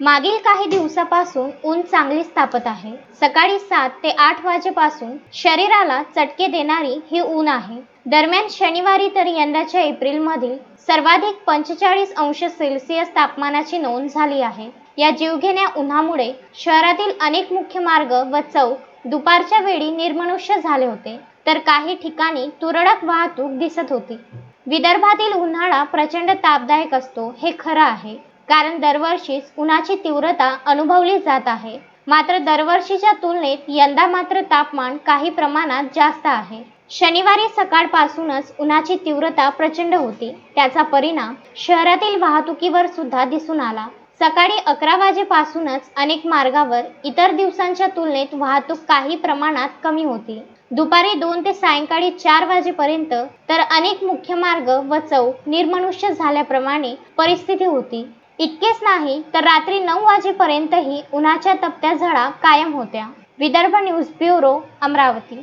मागील काही दिवसापासून ऊन चांगलीच तापत आहे. सकाळी सात ते आठ वाजेपासून शरीराला चटके देणारी ही ऊन आहे. दरम्यान शनिवारी तर यंदाच्या एप्रिलमधील सर्वाधिक पंचेचाळीस अंश सेल्सिअस तापमानाची नोंद झाली आहे. या जीवघेण्या उन्हामुळे शहरातील अनेक मुख्य मार्ग व चौक दुपारच्या वेळी निर्मनुष्य झाले होते तर काही ठिकाणी तुरळक वाहतूक दिसत होती. विदर्भातील उन्हाळा प्रचंड तापदायक असतो हे खरं आहे. कारण दरवर्षीच उन्हाची तीव्रता अनुभवली जात आहे. मात्र दरवर्षीच्या तुलनेत यंदा मात्र तापमान काही प्रमाणात जास्त आहे. शनिवारी सकाळपासूनच उन्हाची तीव्रता प्रचंड होती. त्याचा परिणाम शहरातील वाहतुकीवर सुद्धा दिसून आला. सकाळी अकरा वाजेपासूनच अनेक मार्गावर इतर दिवसांच्या तुलनेत वाहतूक काही प्रमाणात कमी होती. दुपारी दोन ते सायंकाळी चार वाजेपर्यंत तर अनेक मुख्य मार्ग व चौक निर्मनुष्य झाल्याप्रमाणे परिस्थिती होती. इतकेच नाही तर रात्री नऊ वाजेपर्यंतही उन्हाच्या तपत्या झळा कायम होत्या. Vidarbha news bureau Amravati.